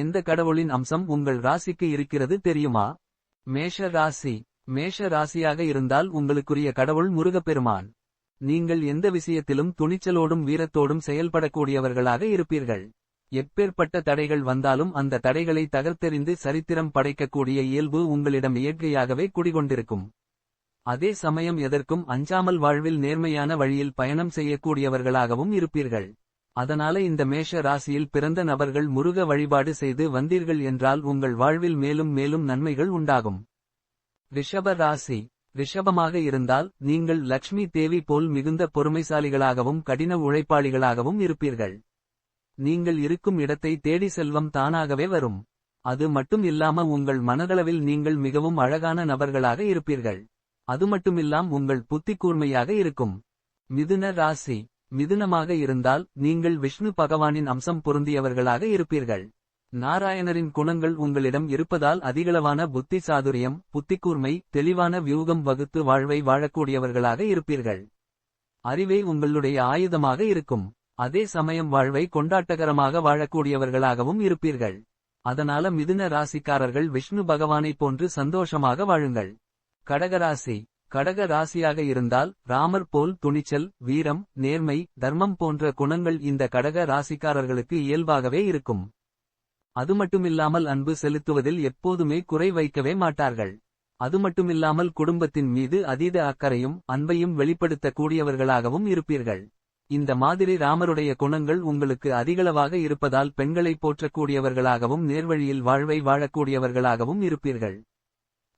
எந்த கடவுளின் அம்சம் உங்கள் ராசிக்கு இருக்கிறது தெரியுமா? மேஷ ராசி. மேஷ ராசியாக இருந்தால் உங்களுக்குரிய கடவுள் முருகப்பெருமான். நீங்கள் எந்த விஷயத்திலும் துணிச்சலோடும் வீரத்தோடும் செயல்படக்கூடியவர்களாக இருப்பீர்கள். எப்பேற்பட்ட தடைகள் வந்தாலும் அந்த தடைகளை தகர்த்தெறிந்து சரித்திரம் படைக்கக்கூடிய இயல்பு உங்களிடம் இயற்கையாகவே குடிகொண்டிருக்கும். அதே சமயம் எதற்கும் அஞ்சாமல் வாழ்வில் நேர்மையான வழியில் பயணம் செய்யக்கூடியவர்களாகவும் இருப்பீர்கள். அதனால இந்த மேஷ ராசியில் பிறந்த நபர்கள் முருக வழிபாடு செய்து வந்தீர்கள் என்றால் உங்கள் வாழ்வில் மேலும் மேலும் நன்மைகள் உண்டாகும். ரிஷப ராசி. ரிஷபமாக இருந்தால் நீங்கள் லக்ஷ்மி தேவி போல் மிகுந்த பொறுமைசாலிகளாகவும் கடின உழைப்பாளிகளாகவும் இருப்பீர்கள். நீங்கள் இருக்கும் இடத்தை தேடி செல்வம் தானாகவே வரும். அது மட்டும் இல்லாம உங்கள் மனதளவில் நீங்கள் மிகவும் அழகான நபர்களாக இருப்பீர்கள். அது மட்டுமில்லாம் உங்கள் புத்தி கூர்மையாக இருக்கும். மிதுன ராசி. மிதுனமாக இருந்தால் நீங்கள் விஷ்ணு பகவானின் அம்சம் பொருந்தியவர்களாக இருப்பீர்கள். நாராயணரின் குணங்கள் உங்களிடம் இருப்பதால் அதிகளவான புத்தி சாதுரியம் புத்திக்கூர்மை தெளிவான வியூகம் வகுத்து வாழ்வை வாழக்கூடியவர்களாக இருப்பீர்கள். அறிவே உங்களுடைய ஆயுதமாக இருக்கும். அதே சமயம் வாழ்வை கொண்டாட்டகரமாக வாழக்கூடியவர்களாகவும் இருப்பீர்கள். அதனால மிதுன ராசிக்காரர்கள் விஷ்ணு பகவானைப் போன்று சந்தோஷமாக வாழுங்கள். கடகராசி கடக ராசியாக இருந்தால் ராமர் போல் துணிச்சல் வீரம் நேர்மை தர்மம் போன்ற குணங்கள் இந்த கடக ராசிக்காரர்களுக்கு இயல்பாகவே இருக்கும். அது மட்டுமில்லாமல் அன்பு செலுத்துவதில் எப்போதுமே குறை வைக்கவே மாட்டார்கள். அது மட்டுமில்லாமல் குடும்பத்தின் மீது அதீத அக்கறையும் அன்பையும் வெளிப்படுத்தக்கூடியவர்களாகவும் இருப்பீர்கள். இந்த மாதிரி ராமருடைய குணங்கள் உங்களுக்கு அதிகளவாக இருப்பதால் பெண்களை போற்றக்கூடியவர்களாகவும் நேர்வழியில் வாழ்வை வாழக்கூடியவர்களாகவும் இருப்பீர்கள்.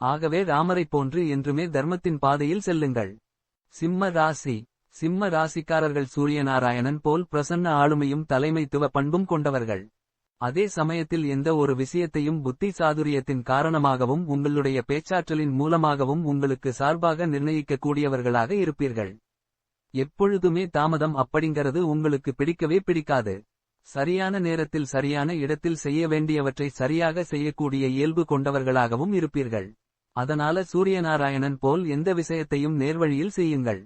ஆகவே ராமரைப் போன்று என்றுமே தர்மத்தின் பாதையில் செல்லுங்கள். சிம்ம ராசி. சிம்ம ராசிக்காரர்கள் சூரியநாராயணன் போல் பிரசன்ன ஆளுமையும் தலைமைத்துவ பண்பும் கொண்டவர்கள். அதே சமயத்தில் எந்த ஒரு விஷயத்தையும் புத்தி சாதுரியத்தின் காரணமாகவும் உங்களுடைய பேச்சாற்றலின் மூலமாகவும் உங்களுக்கு சார்பாக நிர்ணயிக்கக்கூடியவர்களாக இருப்பீர்கள். எப்பொழுதுமே தாமதம் அப்படிங்கிறது உங்களுக்கு பிடிக்கவே பிடிக்காது. சரியான நேரத்தில் சரியான இடத்தில் செய்ய வேண்டியவற்றை சரியாக செய்யக்கூடிய இயல்பு கொண்டவர்களாகவும் இருப்பீர்கள். அதனால சூரியநாராயணன் போல் எந்த விஷயத்தையும் நேர்வழியில் செய்யுங்கள்.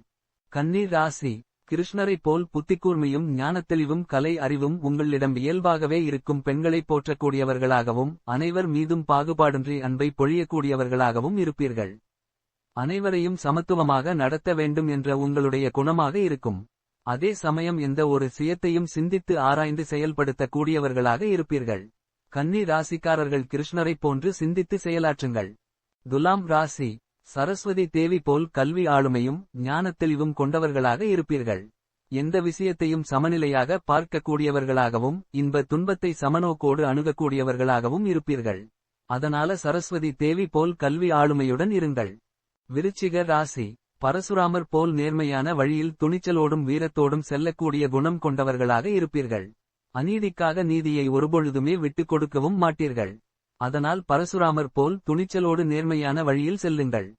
கன்னி ராசி கிருஷ்ணரைப் போல் புத்திக்கூர்மையும் ஞானத்தெளிவும் கலை அறிவும் உங்களிடம் இயல்பாகவே இருக்கும் பெண்களைப் போற்றக்கூடியவர்களாகவும் அனைவர் மீதும் பாகுபாடின்றி அன்பை பொழியக்கூடியவர்களாகவும் இருப்பீர்கள். அனைவரையும் சமத்துவமாக நடத்த வேண்டும் என்ற உங்களுடைய குணமாக இருக்கும். அதே சமயம் எந்த ஒரு சுயத்தையும் சிந்தித்து ஆராய்ந்து செயல்படுத்தக்கூடியவர்களாக இருப்பீர்கள். கன்னி ராசிக்காரர்கள் கிருஷ்ணரைப் போன்று சிந்தித்து செயலாற்றுங்கள். துலாம் ராசி சரஸ்வதி தேவி போல் கல்வி ஆளுமையும் ஞானத்தெளிவும் கொண்டவர்களாக இருப்பீர்கள். எந்த விஷயத்தையும் சமநிலையாக பார்க்கக்கூடியவர்களாகவும் இன்ப துன்பத்தை சமநோக்கோடு அணுகக்கூடியவர்களாகவும் இருப்பீர்கள். அதனால சரஸ்வதி தேவி போல் கல்வி ஆளுமையுடன் இருங்கள். விருச்சிக ராசி பரசுராமர் போல் நேர்மையான வழியில் துணிச்சலோடும் வீரத்தோடும் செல்லக்கூடிய குணம் கொண்டவர்களாக இருப்பீர்கள். அநீதிக்காக நீதியை ஒருபொழுதுமே விட்டுக் கொடுக்கவும் மாட்டீர்கள். அதனால் பரசுராமர் போல் துணிச்சலோடு நேர்மையான வழியில் செல்லுங்கள்.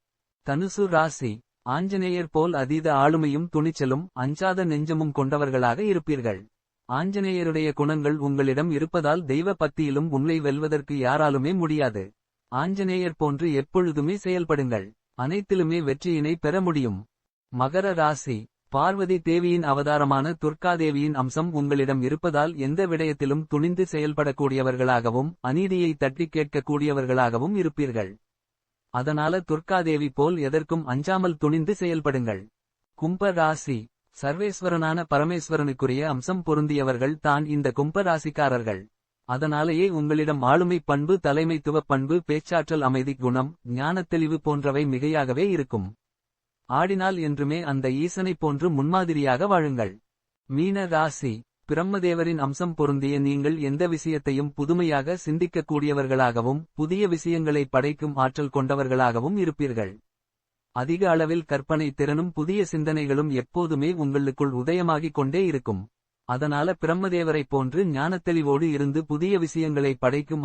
தனுசு ராசி ஆஞ்சநேயர் போல் அதீத ஆளுமையும் துணிச்சலும் அஞ்சாத நெஞ்சமும் கொண்டவர்களாக இருப்பீர்கள். ஆஞ்சநேயருடைய குணங்கள் உங்களிடம் இருப்பதால் தெய்வ பக்தியிலும் உன்னை வெல்வதற்கு யாராலுமே முடியாது. ஆஞ்சநேயர் போன்று எப்பொழுதுமே செயல்படுங்கள். அனைத்திலுமே வெற்றியினை பெற முடியும். மகர ராசி பார்வதி தேவியின் அவதாரமான துர்காதேவியின் அம்சம் உங்களிடம் இருப்பதால் எந்த விடயத்திலும் துணிந்து செயல்படக்கூடியவர்களாகவும் அநீதியை தட்டிக் கேட்கக்கூடியவர்களாகவும் இருப்பீர்கள். அதனால துர்காதேவி போல் எதற்கும் அஞ்சாமல் துணிந்து செயல்படுங்கள். கும்ப ராசி சர்வேஸ்வரனான பரமேஸ்வரனுக்குரிய அம்சம் பொருந்தியவர்கள் தான் இந்த கும்ப ராசிக்காரர்கள் அதனாலேயே உங்களிடம் ஆளுமை பண்பு தலைமைத்துவ பண்பு பேச்சாற்றல் அமைதி குணம் ஞானத்தெளிவு போன்றவை மிகையாகவே இருக்கும். ஆடினால் என்றுமே அந்த ஈசனைப் போன்று முன்மாதிரியாக வாழுங்கள். மீன ராசி பிரம்மதேவரின் அம்சம் பொருந்திய நீங்கள் எந்த விஷயத்தையும் புதுமையாக சிந்திக்கக்கூடியவர்களாகவும் புதிய விஷயங்களை படைக்கும் ஆற்றல் கொண்டவர்களாகவும் இருப்பீர்கள். அதிக அளவில் கற்பனை திறனும் புதிய சிந்தனைகளும் எப்போதுமே உங்களுக்குள் உதயமாகிக் கொண்டே இருக்கும். அதனால பிரம்மதேவரைப் போன்று ஞானத்தெளிவோடு இருந்து புதிய விஷயங்களை படைக்கும்